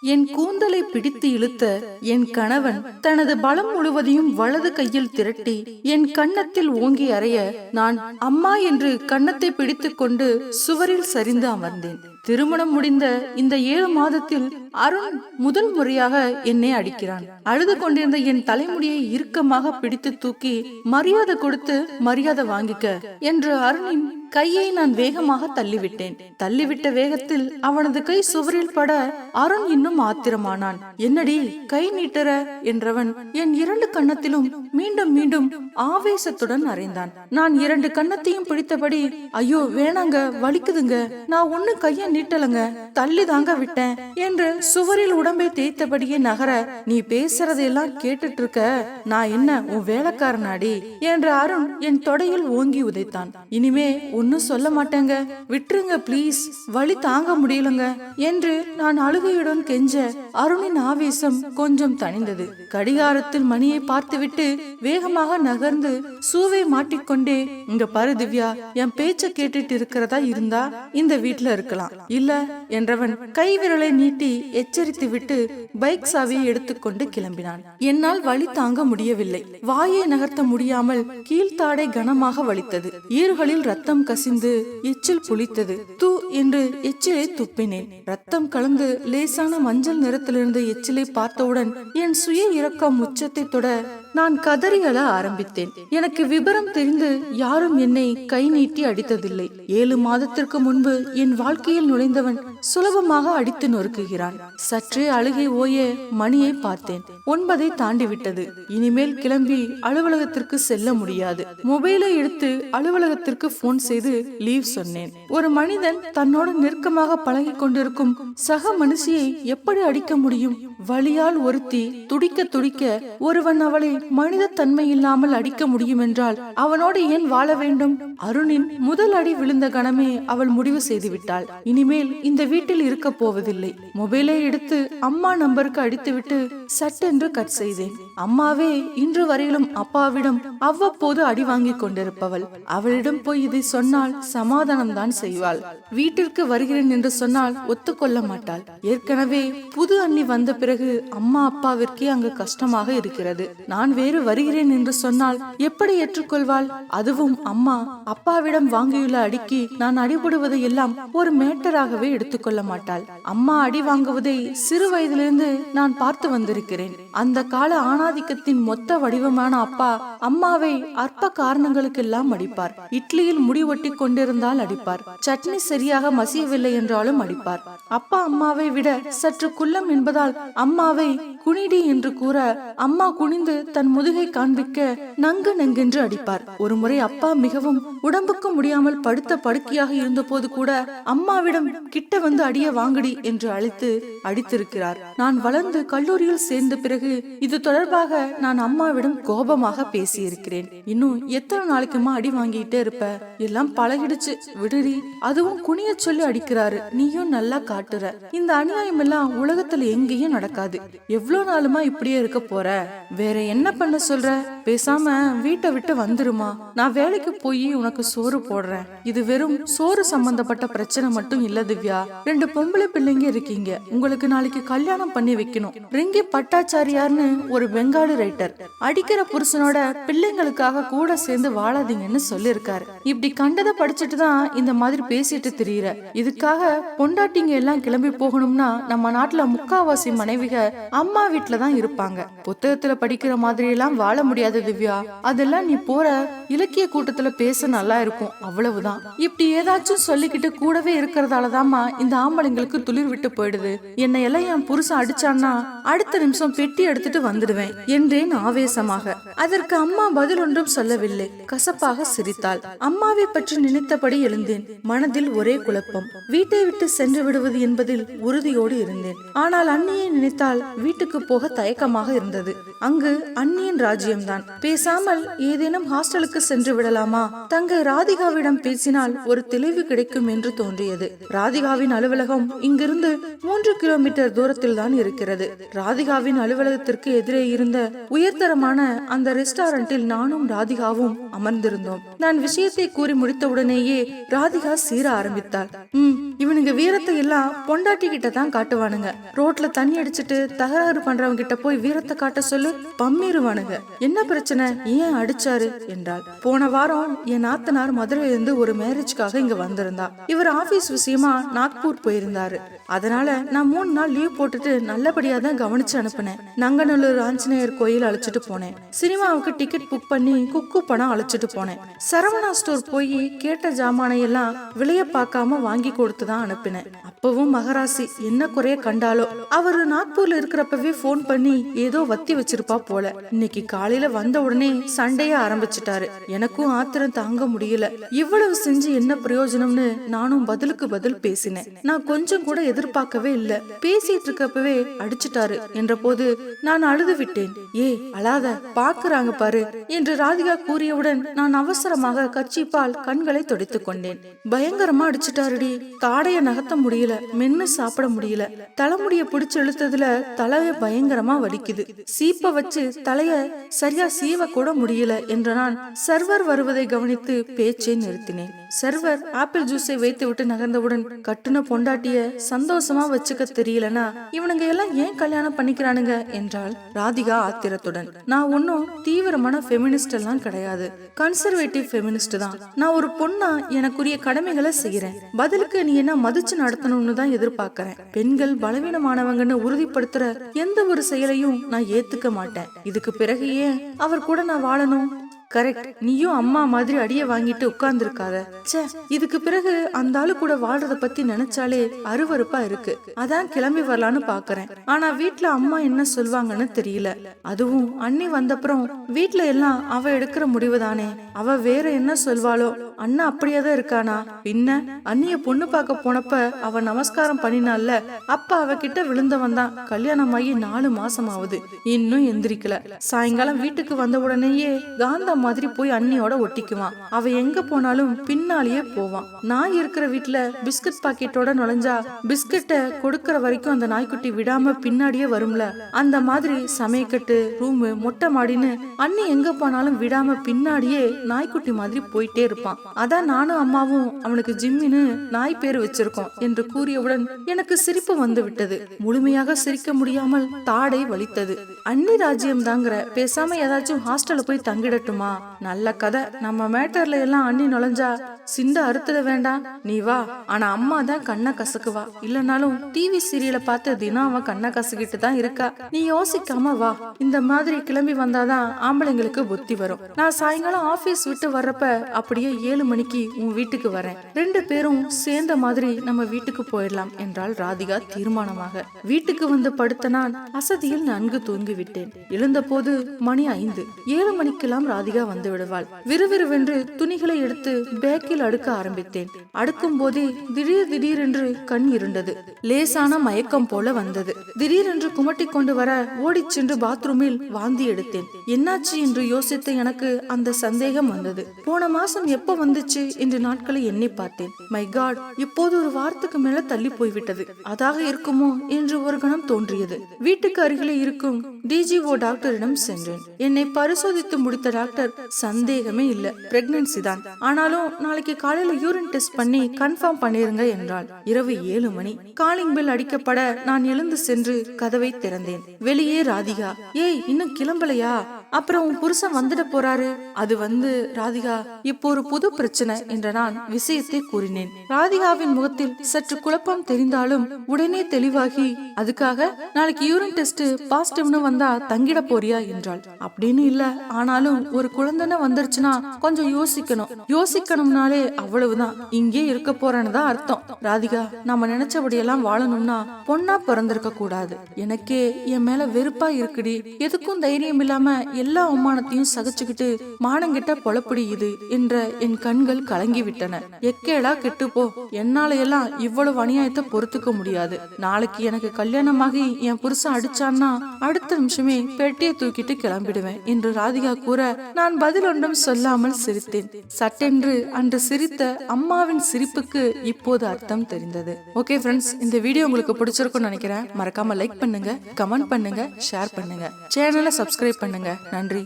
என் கூந்தலை பிடித்து இழுத்த என் கணவன் தனது பலம் முழுவதையும் வலது கையில் திரட்டி என் கன்னத்தில் ஓங்கி அறைய நான் அம்மா என்று கன்னத்தை பிடித்துக்கொண்டு சுவரில் சரிந்து அமர்ந்தேன். திருமணம் முடிந்த இந்த ஏழு மாதத்தில் அருண் முதல் முறையாக என்னை அடிக்கிறான். அழுது கொண்டிருந்த என் தலைமுடியை இறுக்கமாக பிடித்து தூக்கி மரியாதை கொடுத்து மரியாதை வாங்கிக்க என்று அருணின் கையை நான் வேகமாக தள்ளிவிட்டேன். தள்ளிவிட்ட வேகத்தில் அவனது கை சுவரில் பட அருண் இன்னும் ஆத்திரமானான். என்னடி கை நீட்டுற? என்றவன் என் இரண்டு கன்னத்திலும் மீண்டும் மீண்டும் ஆவேசத்துடன் அறைந்தான். நான் இரண்டு கன்னத்தையும் பிடித்தபடி ஐயோ வேணாங்க வலிக்குதுங்க. நான் ஒண்ணு கைய நீட்டலங்க. தள்ளி தாங்க விட்டேன் என்று சுவரில் உடம்பை தேய்த்தபடியே நகர நீ பேசுறதையெல்லாம் கேட்டுட்டு இருக்க நான் என்ன உன் வேலைக்காரனாடி? என்று அருண் என் தொடையில் ஓங்கி உதைத்தான். இனிமே ஒன்னும் சொல்ல மாட்டேங்க. விட்டுருங்க ப்ளீஸ் வழி தாங்க முடியலங்க. என்று நான் அழுகையுடன் கெஞ்ச அருணின் ஆவேசம் கொஞ்சம் தணிந்தது. கடிகாரத்தில் மணியை பார்த்துவிட்டு வேகமாக நகர்ந்து சூவை மாட்டிக்கொண்டே இங்க பாரு திவ்யா என் பேச்ச கேட்டுட்டு இருக்கிறதா இருந்தா இந்த வீட்ல இருக்கலாம். இல்ல என்றவன் கைவிரலை நீட்டி எச்சரித்து விட்டு பைக் சாவியை எடுத்துக்கொண்டு கிளம்பினான். என்னால் வலி தாங்க முடியவில்லை. வாயை நகர்த்த முடியாமல் கீழ்த்தாடை கனமாக வலித்தது. ஈறுகளில் ரத்தம் கசிந்து எச்சில் புளித்தது. தூ என்று எச்சிலை துப்பினேன். ரத்தம் கலந்து லேசான மஞ்சள் நிறத்திலிருந்து எச்சிலை பார்த்தவுடன் என் சுய இரக்கம் உச்சத்தை தொட நான் கதறி அழ ஆரம்பித்தேன். எனக்கு விபரம் தெரிந்து யாரும் என்னை கை நீட்டி அடித்ததில்லை. ஏழு மாதத்திற்கு முன்பு என் வாழ்க்கையில் நுழைந்தவன் சுலபமாக அடித்து நொறுக்குகிறான். சற்றே அழுகை ஓய மணியை பார்த்தேன். ஒன்பதை தாண்டி விட்டது இனிமேல் கிளம்பி அலுவலகத்திற்கு செல்ல முடியாது. மொபைலை எடுத்து அலுவலகத்திற்கு போன் செய்து லீவ் சொன்னேன். ஒரு மனிதன் தன்னோடு நெருக்கமாக பழகி கொண்டிருக்கும் சக மனுஷியை எப்படி அடிக்க முடியும்? வலியால் ஒருத்தி துடிக்க துடிக்க ஒருவன் அவளை மனித தன்மை இல்லாமல் அடிக்க முடியும் என்றால் அவனோடு ஏன் வாழ வேண்டும்? அருணின் முதல் அடி விழுந்த கணமே அவள் முடிவு செய்து விட்டாள் இனிமேல் இந்த வீட்டில் இருக்க போவதில்லை. மொபைலை எடுத்து அம்மா நம்பருக்கு அடித்துவிட்டு சட்டென்று கட் செய்தேன். அம்மாவே இன்று வரையிலும் அப்பாவிடம் அவ்வப்போது அடி வாங்கி கொண்டிருப்பவள். அவளிடம் போய் இதை சொன்னால் சமாதானம் தான் செய்வாள். வீட்டிற்கு வருகிறேன் என்று சொன்னால் ஒத்துக்கொள்ள மாட்டாள். ஏற்கனவே புது அண்ணி வந்த பிறகு பிறகு அம்மா அப்பாவிற்கே அங்கு கஷ்டமாக இருக்கிறது. நான் வேறு வருகிறேன் என்று சொன்னால் எப்படி ஏற்றுக்கொள்வாள்? அதுவும் அம்மா அப்பாவிடம் வாங்கியுள்ள அடிக்கு நான் அடிபடுவதை எல்லாம் ஒரு மேட்டராகவே எடுத்துக்கொள்ள மாட்டாள். அம்மா அடி வாங்குவதை சிறு வயதிலிருந்து நான் பார்த்து வந்திருக்கிறேன். அந்த கால ஆணாதிக்கத்தின் மொத்த வடிவமான அப்பா அம்மாவை அற்ப காரணங்களுக்கெல்லாம் அடிப்பார். இட்லியில் முடி ஒட்டி கொண்டிருந்தால் அடிப்பார். சட்னி சரியாக மசியவில்லை என்றாலும் அடிப்பார். அப்பா அம்மாவை விட சற்று குள்ளம் என்பதால் அம்மாவை குனிடி என்று கூற அம்மா குனிந்து தன் முதுகை காண்பிக்க நங்கு நங்கென்று அடிப்பார். ஒரு முறை அப்பா மிகவும் உடம்புக்கு முடியாமல் படுத்த படுக்கையாக இருந்தபோது கூட அம்மாவிடம் கிட்ட வந்து அடிய வாங்கடி என்று அழைத்து அடித்திருக்கிறார். நான் வளர்ந்து கல்லூரியில் சேர்ந்த பிறகு இது தொடர்பாக நான் அம்மாவிடம் கோபமாக பேசியிருக்கிறேன். இன்னும் எத்தனை நாளைக்குமா அடி வாங்கிட்டே இருப்ப? எல்லாம் பழகிடுச்சு. விடுடி. அதுவும் குனிய சொல்லி அடிக்கிறாரு. நீயும் நல்லா காட்டுற. இந்த அநியாயம் எல்லாம் உலகத்துல எங்கேயும் நடக்காது எவ்வளோ நாளுமா இப்படியே இருக்க போற? வேற என்ன பண்ண சொல்ற? பேசாம வீட்டை விட்டு வந்துருமா? நான் வேலைக்கு போய் உனக்கு சோறு போடுறேன். இது வெறும் சோறு சம்பந்தப்பட்ட பிரச்சனை மட்டும் இல்ல திவ்யா. ரெண்டு பொம்பளை பிள்ளைங்க இருக்கீங்க. உங்களுக்கு நாளைக்கு கல்யாணம் பண்ணி வைக்கணும். ரிங்கி பட்டாச்சாரியார்னு ஒரு பெங்காலி ரைட்டர் அடிக்கிற புருஷனோட பிள்ளைங்களுக்காக கூட சேர்ந்து வாழாதீங்கன்னு சொல்லியிருக்காரு. இப்படி கண்டதை படிச்சுட்டு தான் இந்த மாதிரி பேசிட்டு திரியிற. இதுக்காக பொண்டாட்டிங்க எல்லாம் கிளம்பி போகணும்னா நம்ம நாட்டுல முக்காவாசி மனை மனைவிக அம்மா வீட்டுல தான் இருப்பாங்க. புத்தகத்துல படிக்கிற மாதிரி எல்லாம் வாழ முடியாது திவ்யா. அதெல்லாம் நீ போற இலக்கிய கூட்டத்துல பேச நல்லா இருக்கும். அவ்வளவுதான். இப்படி ஏதாச்சும் சொல்லிக்கிட்டு கூடவே இருக்கிறதாலதாமா இந்த ஆம்பளைங்களுக்கு துளிர் விட்டு போயிடுது. என்னை எல்லாம் என் புருஷன் அடிச்சான்னா அடுத்த நிமிஷம் பெட்டி எடுத்துட்டு வந்துடுவேன் என்றேன் ஆவேசமாக. அதற்கு அம்மா பதில் ஒன்றும் சொல்லவில்லை. கசப்பாக சிரித்தாள். அம்மாவை பற்றி நினைத்தபடி எழுந்தேன். மனதில் ஒரே குழப்பம். வீட்டை விட்டு சென்று விடுவது என்பதில் உறுதியோடு இருந்தேன். ஆனால் அண்ணியை நினைத்தால் வீட்டுக்கு போக தயக்கமாக இருந்தது. அங்கு அந்நியன் ராஜ்யம்தான். பேசாமல் ஏதேனும் ஹாஸ்டலுக்கு சென்று விடலாமா? தங்கை ராதிகாவிடம் பேசினால் ஒரு தெளிவு கிடைக்கும் என்று தோன்றியது. ராதிகாவின் அலுவலகம் இங்கிருந்து மூன்று கிலோமீட்டர் தூரத்தில் தான் இருக்கிறது. ராதிகாவின் அலுவலகத்திற்கு எதிரே இருந்த உயர்தரமான அந்த ரெஸ்டாரண்டில் நானும் ராதிகாவும் அமர்ந்திருந்தோம். நான் விஷயத்தை கூறி முடித்தவுடனேயே ராதிகா சீர ஆரம்பித்தாள். உம் இவனுங்க வீரத்தை எல்லாம் பொண்டாட்டி கிட்ட தான் காட்டுவானுங்க. ரோட்ல தண்ணி அடிச்சிட்டு தகராறு பண்றவங்க கிட்ட போய் வீரத்தை காட்ட சொல்லு பம்மிருவானுங்க. என்ன பிரச்சனை? ஏன் அடிச்சாரு? என்றாள். போன வாரம் என் நாத்தனார் மதுரையில இருந்து ஒரு மேரேஜ்க்காக இங்க வந்திருந்தா. இவர் ஆபீஸ் விஷயமா நாக்பூர் போயிருந்தாரு. அதனால நான் மூணு நாள் லீவ் போட்டுட்டு நல்லபடியா தான் கவனிச்சு அனுப்புனேன். நங்கநல்லூர் ஆஞ்சநேயர் கோயில் அழைச்சிட்டு போனேன். சினிமாவுக்கு டிக்கெட் புக் பண்ணி குக்கு படம் அழைச்சிட்டு போனேன். சரவணா ஸ்டோர் போய் கேட்ட ஜாமானை எல்லாம் விலைய பார்க்காம வாங்கி கொடுத்து தான் அனுப்பினேன். அப்பவும் மகராசி என்ன குறைய கண்டாலோ அவரு நாக்பூர்ல இருக்கிறப்பவே போன் பண்ணி ஏதோ வத்தி வச்சிருப்பா போல. இன்னைக்கு காலையில வந்த உடனே சண்டைய ஆரம்பிச்சிட்டாரு. எனக்கும் ஆத்திரம் தாங்க முடியல. இவ்வளவு செஞ்சு என்ன பிரயோஜனம்னு நானும் பதிலுக்கு பதில் பேசினேன். நான் கொஞ்சம் கூட எதிர்பார்க்கவே இல்ல. பேசிட்டு இருக்கப்பவே அடிச்சிட்டாரு. என்ற போது நான் அழுது விட்டேன். ஏ அழாத. பாக்குறாங்க பாரு. என்று ராதிகா கூறியவுடன் நான் அவசரமாக கச்சிப்பால் கண்களை துடைத்துக் கொண்டேன். பயங்கரமா அடிச்சிட்டாருடி. ஆடைய நகர்த்த முடியல மென்னு சாப்பிட முடியல. தலைமுடிய பிடிச்சு இழுத்ததுல தலைய பயங்கரமா வலிக்குது. சீப்ப வச்சு தலைய சரியா சீவ கூட முடியல என்ற நான் சர்வர் வருவதை கவனித்து பேச்சை நிறுத்தினேன். சர்வர் ஆப்பிள் ஜூஸை வைத்து விட்டு நகர்ந்தவுடன் கட்டுன பொண்டாட்டிய சந்தோஷமா வச்சுக்க தெரியலனா இவனுங்க எல்லாம் ஏன் கல்யாணம் பண்ணிக்கிறானுங்க என்றால் ராதிகா ஆத்திரத்துடன். நான் ஒன்னும் தீவிரமான ஃபெமினிஸ்ட் எல்லாம் கிடையாது. கன்சர்வேட்டிவ் ஃபெமினிஸ்ட் தான். நான் ஒரு பொண்ணா எனக்குரிய கடமைகளை செய்யறேன். பதிலுக்கு நீ என்ன மதிச்சு நடத்தணும்னு தான் எதிர்பார்க்கறேன். பெண்கள் பலவீனமானவங்கன்னு உறுதிப்படுத்துற எந்த ஒரு செயலையும் நான் ஏத்துக்க மாட்டேன். இதுக்கு பிறகு ஏன் அவர் கூட நான் வாழணும். கரெக்ட் நீயும் அம்மா மாதிரி அடிய வாங்கிட்டு உட்கார்ந்துருக்காத. ச்சே இதுக்கு பிறகு அந்த ஆளு கூட வாழ்றத பத்தி நினைச்சாலே அருவறுப்பா இருக்கு. அதான் கிளம்பி வரலான்னு பாக்குறேன். ஆனா வீட்டுல அம்மா என்ன சொல்வாங்கன்னு தெரியல. அதுவும் அண்ணி வந்தப்புறம் வீட்டுல எல்லாம் அவ எடுக்கிற முடிவு தானே. அவ வேற என்ன சொல்வாளோ? அண்ணா அப்படியே தான் இருக்கானா? பின்ன அண்ணிய பொண்ணு பார்க்க போனப்ப அவ நமஸ்காரம் பண்ணினால அப்ப அவகிட்ட விழுந்தவன் தான். கல்யாணம் ஆகி நாலு மாசம் ஆகுது இன்னும் எந்திரிக்கல. சாயங்காலம் வீட்டுக்கு வந்த உடனேயே காந்தம் மாதிரி போய் அண்ணியோட ஒட்டிக்குவான். அவ எங்க போனாலும் பின்னாலேயே போவான். நாய் இருக்கிற வீட்டுல பிஸ்கட் பாக்கெட்டோட நுழைஞ்சா பிஸ்கட்டை கொடுக்கற வரைக்கும் அந்த நாய்க்குட்டி விடாம பின்னாடியே வரும்ல. அந்த மாதிரி சமையக்கட்டு ரூமு மொட்டை மாடின்னு அண்ணி எங்க போனாலும் விடாம பின்னாடியே நாய்க்குட்டி மாதிரி போயிட்டே இருப்பான். அதான் நானும் அம்மாவும் அவனுக்கு ஜிம்மின்னு நாய் பேர் வச்சிருக்கோம் என்று கூறியவுடன் எனக்கு சிரிப்பு வந்து விட்டது. முழுமையாக சிரிக்க முடியாமல் தாடை வலித்தது. அன்னி ராஜ்யம் தாங்கிற பேசாம ஏதாச்சும் ஹாஸ்டல்ல போய் தங்கிடட்டுமா? நல்ல கதை. நம்ம மேட்டர்ல எல்லாம் அண்ணி நுழைஞ்சா சிந்த அறுத்துட வேண்டாம் நீ வா. ஆனா அம்மா தான் கண்ணை கசக்குவா. இல்லனாலும் டிவி சீரியலை பார்த்து தினம் அவன் கண்ணை கசக்கிட்டு தான் இருக்கா. நீ யோசிக்காம வா. இந்த மாதிரி கிளம்பி வந்தாதான் ஆம்பளைங்களுக்கு புத்தி வரும். நான் சாயங்காலம் ஆபீஸ் விட்டு வர்றப்ப அப்படியே ஏழு மணிக்கு உன் வீட்டுக்கு வரேன். ரெண்டு பேரும் சேர்ந்த மாதிரி நம்ம வீட்டுக்கு போயிடலாம் என்றாள் ராதிகா தீர்மானமாக. வீட்டுக்கு வந்து படுத்த நான் அசதியில் நன்கு தூங்கி விட்டேன் எழுந்தபோது மணி ஐந்து. ஏழு மணிக்கெல்லாம் ராதிகா வந்து விடுவாள். விறுவிறுவென்று துணிகளை எடுத்து பேக்கில் அடுக்க ஆரம்பித்தேன். அடுக்கும் போதே திடீர் திடீரென்று கண் இருண்டது. லேசான மயக்கம் போல வந்தது. திடீரென்று குமட்டி கொண்டு வர ஓடிச் சென்று பாத்ரூமில் வாந்தி எடுத்தேன். என்னாச்சு என்று யோசித்த எனக்கு அந்த சந்தேகம் வந்தது. போன மாசம் எப்ப வந்துச்சு என்று நாட்களை எண்ணி பார்த்தேன். மை காட் இப்போது ஒரு வாரத்துக்கு மேல தள்ளி போய்விட்டது. அதாக இருக்குமோ என்று ஒரு கணம் தோன்றியது. வீட்டுக்கு அருகிலே இருக்கும் டிஜிஓ டாக்டரிடம் சென்றேன். என்னை பரிசோதித்து முடித்த டாக்டர் சந்தேகமே இல்ல. பிரெக்னன்சி தான். ஆனாலும் நாளைக்கு காலையில யூரின் டெஸ்ட் பண்ணி கன்ஃபார்ம் பண்ணிருங்க என்றாள். இரவு ஏழு மணி. காலிங் பெல் அடிக்கப்பட நான் எழுந்து சென்று கதவை திறந்தேன். வெளியே ராதிகா ஏய் இன்னும் கிளம்பலையா? அப்புறம் உன் புருஷன் வந்துட போறாரு. அது வந்து ராதிகா இப்போ ஒரு புது பிரச்சனை என்ற நான் விஷயத்தை கூறினேன். ராதிகாவின் முகத்தில் சற்று குழப்பம் தெரிந்தாலும் உடனே தெளிவாகி அதுக்காக நாளைக்கு யூரின் டெஸ்ட் பாசிட்டிவ்னு வந்தா தங்கிட போறியா என்றாள். அப்படின்னு இல்ல ஆனாலும் ஒரு குழந்தைன்னு வந்துருச்சுன்னா கொஞ்சம் யோசிக்கணும். யோசிக்கணும்னாலே அவ்வளவுதான். இங்கே இருக்க போறேன்னு தான் அர்த்தம். ராதிகா நம்ம நினைச்சபடியெல்லாம் வாழணும்னா பொண்ணா பிறந்திருக்க கூடாது. எனக்கே என் மேல வெறுப்பா இருக்குடி. எதுக்கும் தைரியம் இல்லாம எல்லா அவமானத்தையும் சகிச்சுக்கிட்டு மானங்கிட்ட பொழப்படி இது என்ற என் கண்கள் கலங்கி விட்டன எக்கேடா கெட்டுப்போ என்னால எல்லாம் இவ்வளவு அநியாயத்தை பொறுத்துக்க முடியாது. நாளைக்கு எனக்கு கல்யாணமாகி என் புருஷன் அடிச்சான்னா அடுத்த நிமிஷமே பெட்டியை தூக்கிட்டு கிளம்பிடுவேன் என்று ராதிகா கூற நான் பதில் ஒன்றும் சொல்லாமல் சிரித்தேன். சட்டென்று அன்று சிரித்த அம்மாவின் சிரிப்புக்கு இப்போது அர்த்தம் தெரிந்தது. ஓகே ஃப்ரெண்ட்ஸ் இந்த வீடியோ உங்களுக்கு பிடிச்சிருக்கும்னு நினைக்கிறேன். மறக்காம லைக் பண்ணுங்க கமெண்ட் பண்ணுங்க ஷேர் பண்ணுங்க. சேனலை சப்ஸ்கிரைப் பண்ணுங்க. நன்றி.